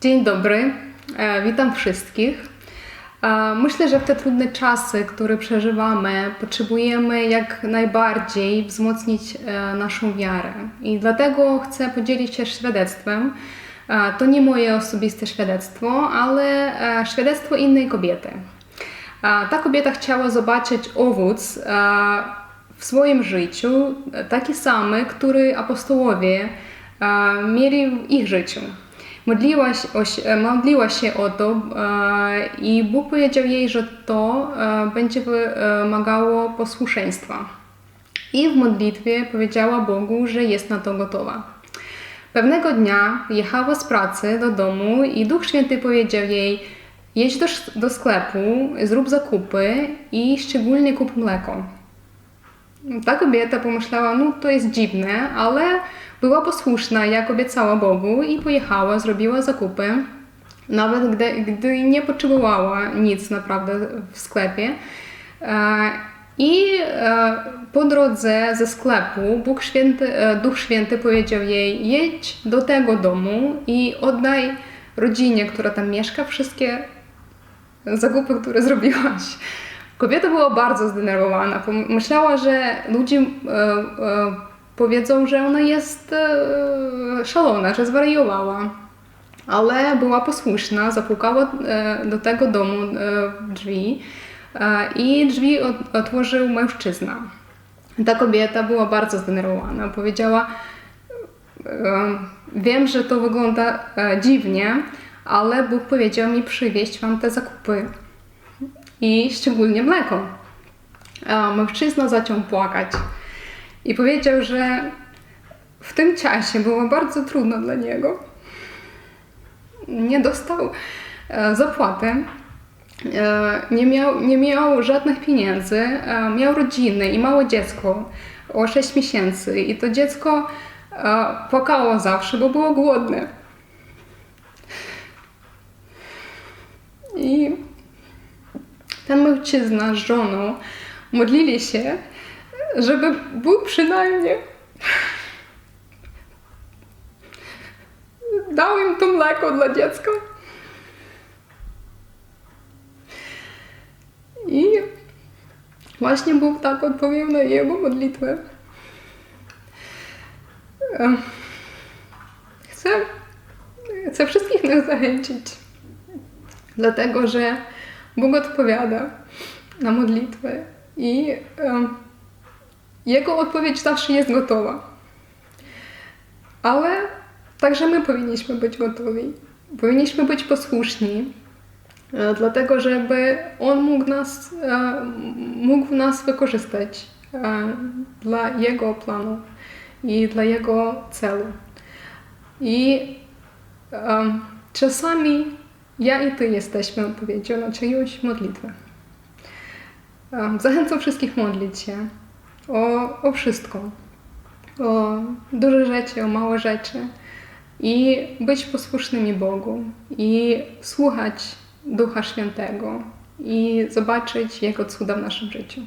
Dzień dobry, e, witam wszystkich. E, Myślę, że w te trudne czasy, które przeżywamy, potrzebujemy jak najbardziej wzmocnić e, naszą wiarę. I dlatego chcę podzielić się świadectwem. To nie moje osobiste świadectwo, ale świadectwo innej kobiety. Ta kobieta chciała zobaczyć owoc w swoim życiu, taki samy, który apostołowie mieli w ich życiu. Modliła się, o, się- modliła się o to e, i Bóg powiedział jej, że to e, będzie wymagało posłuszeństwa. I w modlitwie powiedziała Bogu, że jest na to gotowa. Pewnego dnia jechała z pracy do domu i Duch Święty powiedział jej: jedź do, do sklepu, zrób zakupy i szczególnie kup mleko. Ta kobieta pomyślała, no to jest dziwne, ale była posłuszna, jak obiecała Bogu i pojechała, zrobiła zakupy, nawet gdy, gdy nie potrzebowała nic naprawdę w sklepie. E, I e, po drodze ze sklepu Bóg Święty, e, Duch Święty powiedział jej, jedź do tego domu i oddaj rodzinie, która tam mieszka, wszystkie zakupy, które zrobiłaś. Kobieta była bardzo zdenerwowana. Myślała, że ludzie e, e, powiedzą, że ona jest e, szalona, że zwariowała. Ale była posłuszna, zapukała do tego domu drzwi i drzwi otworzył mężczyzna. Ta kobieta była bardzo zdenerwowana. Powiedziała, wiem, że to wygląda dziwnie, ale Bóg powiedział mi przywieźć wam te zakupy i szczególnie mleko. A mężczyzna zaczął płakać i powiedział, że w tym czasie było bardzo trudno dla niego. Nie dostał e, zapłaty, e, nie miał, nie miał żadnych pieniędzy, e, miał rodzinę i małe dziecko o 6 miesięcy i to dziecko płakało zawsze, bo było głodne. I ten mężczyzna z żoną modlili się, żeby Bóg przynajmniej dał im to mleko dla dziecka. I właśnie Bóg tak odpowiedział na jego modlitwę. Chcę, chcę wszystkich nas zachęcić, dlatego że Bóg odpowiada na modlitwę i Jego odpowiedź zawsze jest gotowa. Ale także my powinniśmy być gotowi. Powinniśmy być posłuszni, e, dlatego żeby On mógł nas, e, mógł nas wykorzystać e, dla Jego planu i dla Jego celu. I czasami ja i Ty jesteśmy odpowiedzią na czyjąś modlitwę. Zachęcam wszystkich modlić się o, o wszystko. O duże rzeczy, o małe rzeczy. I być posłusznymi Bogu. I słuchać Ducha Świętego. I zobaczyć Jego cuda w naszym życiu.